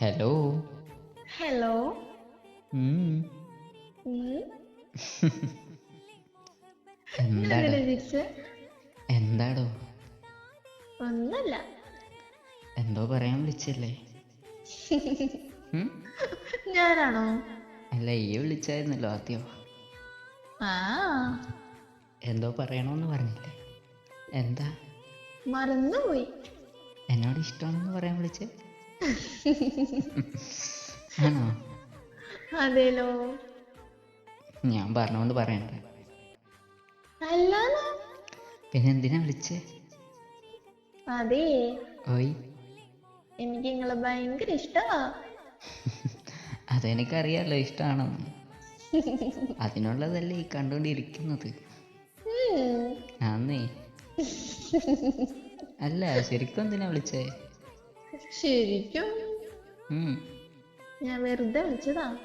Hello hello. എന്താടാ? ഒന്നല്ല എന്തോ പറയാൻ വിളിച്ചല്ലേ? ഞാനാണോ? അല്ല ഈ വിളിച്ചായിരുന്നല്ലോ ആദ്യം. എന്തോ പറയണോന്ന് പറഞ്ഞില്ലേ? എന്താ? മറന്നുപോയി. എന്നോട് ഇഷ്ടമാണെന്ന് പറയാൻ വിളിച്ചേ? ആണോ? അതേലോ? ഞാൻ പറഞ്ഞോണ്ട് പറയണ്ട. അല്ലാന്നോ? പിന്നെ എന്തിനാ വിളിച്ചേ? അതേ. ഓയ്. എനിക്ക് നിങ്ങളെ ഭയങ്കര ഇഷ്ടമാ അതെനിക്കറിയാലോ ഇഷ്ടമാണെന്ന് അതിനുള്ളതല്ലേ ഈ കണ്ടുകൊണ്ടിരിക്കുന്നത് ആന്നേ. അല്ല ശരിക്കും എന്തിനാ വിളിച്ചേ? ശരിക്കും. ഞാൻ വെറുതെ വിളിച്ചതാ.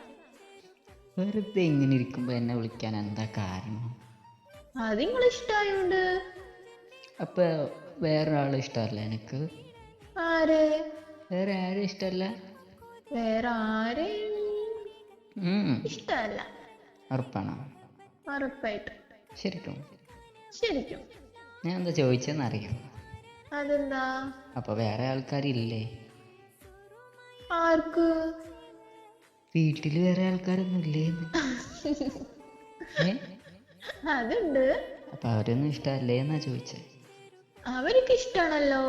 വെറുതെ ഇങ്ങനെ ഇരിക്കുമ്പോ എന്നെ വിളിക്കാൻ എന്താ കാരണം? അത് നിങ്ങൾ ഇഷ്ടായോണ്ട് അപ്പൊ വേറൊരാളെ ഇഷ്ടമല്ല എനിക്ക്? ആരെ? വേറെ ആരും ഇഷ്ടമല്ല? വേറെ ആരെയും ഉം. ഇഷ്ടമല്ല. ഉറപ്പാണോ? ഉറപ്പായിട്ട്. ശരിക്കും. ശരിക്കും. ഞാൻ എന്താ ചോദിച്ചെന്നറിയാം അതെന്താ? അപ്പൊ വേറെ ആൾക്കാരില്ലേ? ആർക്ക്? വീട്ടിൽ വേറെ ആൾക്കാരൊന്നും ഇല്ലേ അതുണ്ട്. അപ്പൊ അവരൊന്നും ഇഷ്ടമല്ലേ എന്നാ ചോദിച്ചേ? അവർക്ക് ഇഷ്ടാണല്ലോ.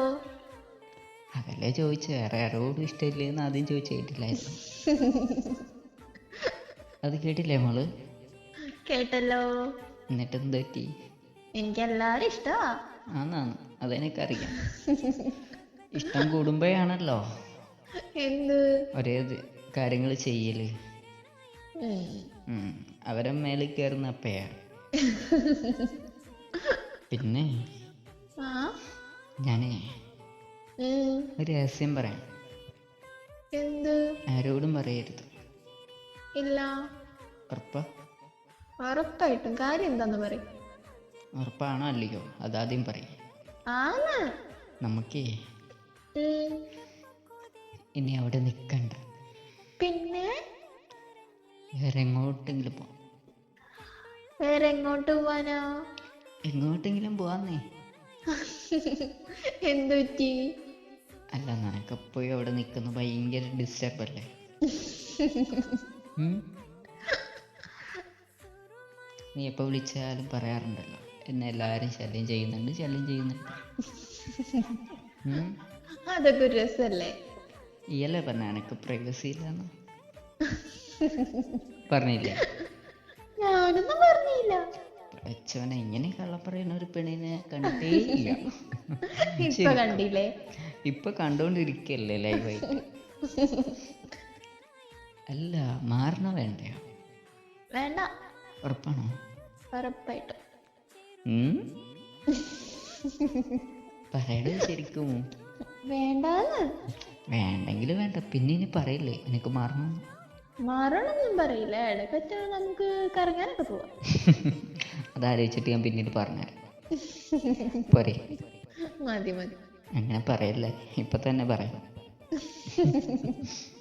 അതല്ലേ ചോദിച്ച വേറെ ആരോടും ഇഷ്ടമില്ലേ എന്ന് ആദ്യം ചോദിച്ചു കേട്ടില്ലായിരുന്നു. അത് കേട്ടില്ലേ മോൾ? കേട്ടല്ലോ. എന്നിട്ട് എന്ത് പറ്റി? എനിക്ക് എല്ലാരും ഇഷ്ടമാ ആന്നാന്ന്. അതെനിക്കറിയാം. ഇഷ്ടം കൂടുമ്പോഴാണല്ലോ. എന്ത്? ഒരേ കാര്യങ്ങൾ ചെയ്യൽ. അവരെ മേളിൽ കയറുന്ന അപ്പയാ പിന്നെ ഞാനേ ഒരു രഹസ്യം പറയാം. എന്ത്? ആരോടും പറയരുത്. ഇല്ല. ഉറപ്പാ? ഉറപ്പായിട്ടും. കാര്യം എന്താന്ന് പറയും. ഉറപ്പാണോ അല്ലയോ? അതാദ്യം പറയും. നമുക്കേ ഇനി അവിടെ നിൽക്കണ്ട പിന്നെ? വേറെ എങ്ങോട്ടെങ്കിലും പോവാം. വേറെ എങ്ങോട്ട് പോവാനോ? എങ്ങോട്ടെങ്കിലും പോവാന്നേ. എന്തു പറ്റി? അല്ല നിനക്കെപ്പോഴും അവിടെ നിൽക്കുന്ന ഭയങ്കര ഡിസ്റ്റർബ് അല്ലേ? നീ എപ്പോൾ വിളിച്ചാലും പറയാറുണ്ടല്ലോ. എന്നെ എല്ലാവരും ശല്യം ചെയ്യുന്നുണ്ട് ശല്യം ചെയ്യുന്നുണ്ട്? അതൊക്കെ ഒരു രസല്ലേ? ഇയല്ലേ പറഞ്ഞ എനിക്ക് പ്രൈവസി ഇല്ലെന്ന്? പറഞ്ഞില്ലേ? ഞാനൊന്നും പറഞ്ഞില്ല. അച്ഛനെ ഇങ്ങനെ കള്ളപ്പറയുന്ന ഒരു പെണ്ണിനെ കണ്ടേ ഇല്ല. ഇപ്പൊ കണ്ടില്ലേ? ഇപ്പൊ കണ്ടോണ്ടിരിക്കല്ലേ ലൈവായിട്ട് അല്ല മാറണ വേണ്ടയോ? വേണ്ട. ഉറപ്പാണോ? ഉറപ്പായിട്ടും? പറയണത് ശരിക്കും. വേണ്ടാന്ന്. വേണ്ടെങ്കിലും വേണ്ട. പിന്നെ ഇനി പറയില്ലേ? എനിക്ക് മാറണം? മാറണമെന്നും പറയില്ല. ഇടയ്ക്കൊക്കെ നമുക്ക് കറങ്ങാനൊക്കെ പോവാം. അതാലോചിച്ചിട്ട് ഞാൻ പിന്നീട് പറഞ്ഞു പോരെ. മതി മതി. അങ്ങനെ പറയല്ലേ? ഇപ്പൊ തന്നെ പറയാം